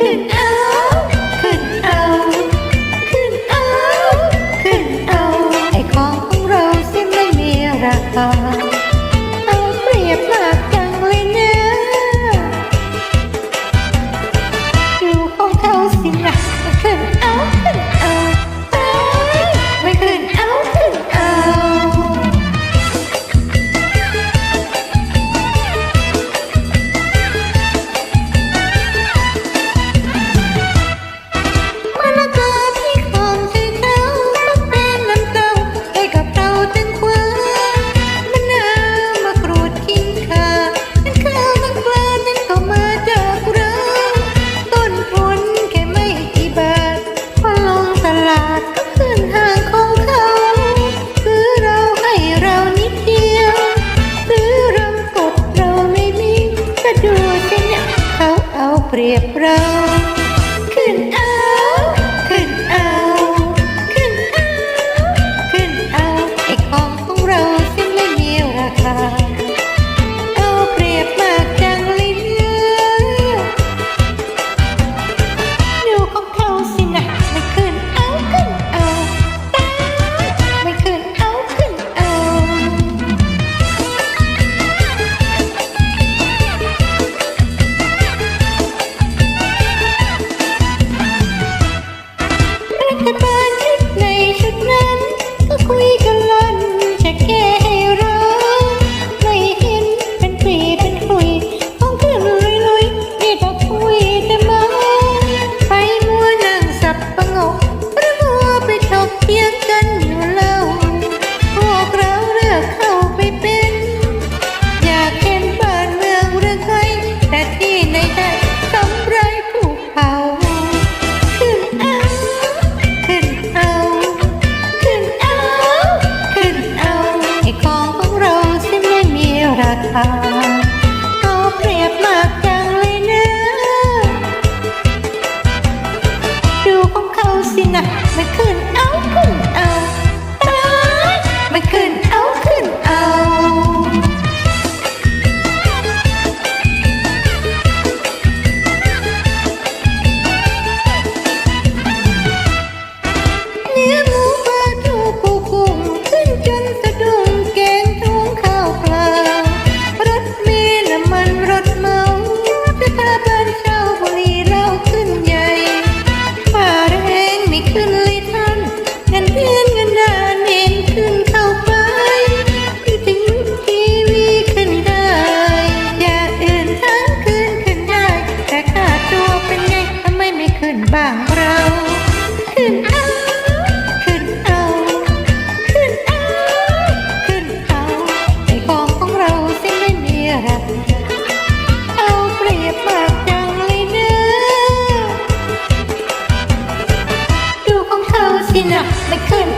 ขึ้นเอาขึ้นเอา ขึ้นเอา ขึ้นเอา ไอ้ของของเราสิไม่มีราคา เอาเปรียบมากจังเลยนะดูของเขาสิ เปรียบเรา ก็เปรบมากจังเลยเนะดูของเขาสินะมันขึ้นเอาขึ้นเอาไม่ขึ้นางเรา ขึ้นเอา ขึ้นเอา ขึ้นเอา ขึ้นเอาในกองของเราสิไม่มีรักเอาเปรียบมากจังเลยเนื้อดูของเธอสินะไม่ขึ้น